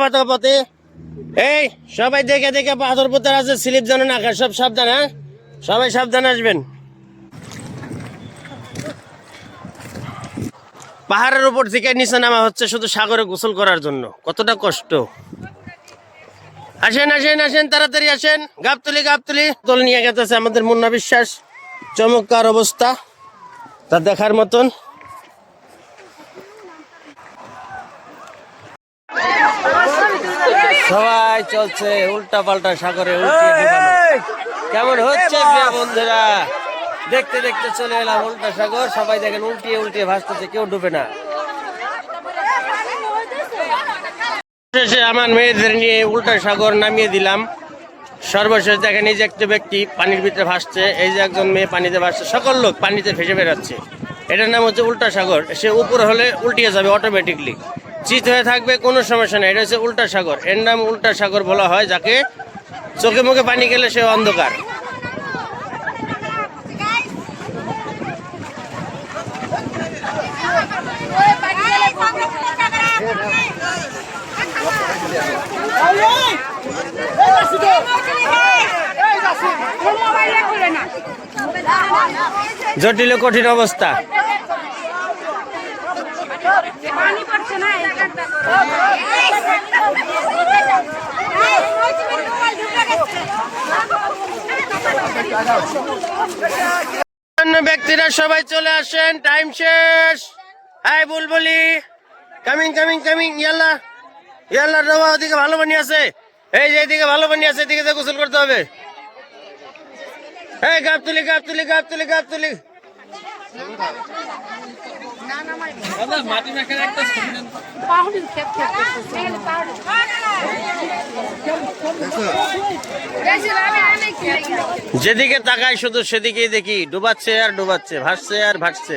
পাতা পথে। এই, সবাই দেখে দেখে পাথর আছে, স্লিপ না সব সাবধান হ্যাঁ? সবাই সাবধান আসবেন। পাহাড়ের উপর থেকে নিচে নামা হচ্ছে শুধু সাগরে গোসল করার জন্য। কতটা কষ্ট। আসেন আসেন আসেন, তাড়াতাড়ি আসেন। গাবতলি গাবতলি। দল নিয়ে গেছে আমাদের মুন্না বিশ্বাস। চমৎকার অবস্থা। তা দেখার মতন। সবাই চলছে উল্টা পাল্টা সাগরে কেমন হচ্ছে বন্ধুরা? দেখতে দেখতে চলে এলাম উল্টা সাগর। সবাই দেখেন উল্টিয়ে উল্টিয়ে ভাসতেছে কেউ ডুবে না। শেষে আমার মেয়েদের নিয়ে উল্টা সাগর নামিয়ে দিলাম। সর্বশেষ দেখেন এই যে একটা ব্যক্তি পানির ভিতরে ভাসছে এই যে একজন মেয়ে পানিতে ভাসছে সকল লোক পানিতে ভেসে বেড়াচ্ছে। এটার নাম হচ্ছে উল্টা সাগর। সে উপর হলে উল্টিয়ে যাবে অটোমেটিকলি চিত হয়ে থাকবে, কোনো সমস্যা নেই। এটা হচ্ছে উল্টা সাগর। এর নাম উল্টা সাগর বলা হয়, যাকে চোখে মুখে পানি গেলে সে অন্ধকার। জটিল কঠিন অবস্থা। পানি পড়ছে না ব্যক্তিরা সবাই চলে আসেন টাইম শেষ। হাই বুলবুলি কামিং কামিং কামিং ইয়াল্লা ইয়াল্লা রবা ওদিকে ভালো পানি আছে। এই যে এদিকে ভালো পানি আছে, এদিকে গোসল করতে হবে। এই গাপ তুলি গাপ তুলি গাপ তুলি গাপ তুলি যেদিকে তাকাই শুধু সেদিকেই দেখি, ডুবাচ্ছে আর ডুবাচ্ছে, ভাসছে আর ভাসছে।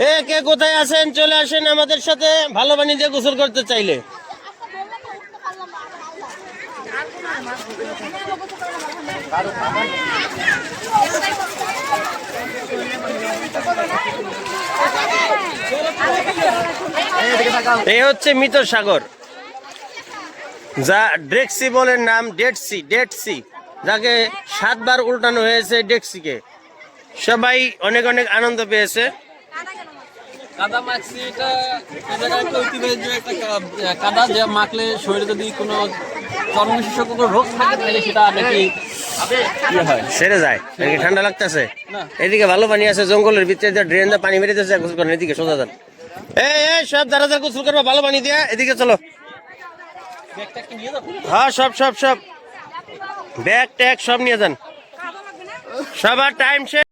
এ, কে কোথায় আছেন? চলে আসেন আমাদের সাথে ভালো পানি দিয়ে গোসল করতে চাইলে। এই হচ্ছে মৃত সাগর। যা ডেক্সি বলেন নাম ডেটসি ডেটসি যাকে সাতবার উল্টানো হয়েছে ডেক্সিকে সবাই অনেক অনেক আনন্দ পেয়েছে। কাদা মাখছি এটা একটা ঐতিহ্য একটা কাদা যে মাখলে শরীরে যদি কোনো চর্ম বিশেষজ্ঞ কোনো রোগ থাকে তাহলে সেটা নাকি ইয়ে সেরে যায় নাকি ঠান্ডা লাগতেছে? এদিকে ভালো পানি আছে জঙ্গলের ভিতরে দিয়ে ড্রেন দিয়ে পানি বেরিয়েছে গোসল করেন এদিকে সোজা যান। এই এই সব গোসল করব ভালো পানি দিয়ে এদিকে চলো। হ্যাঁ সব সব সব। ব্যাগ ট্যাগ সব নিয়ে যান। সবার টাইম শেষ।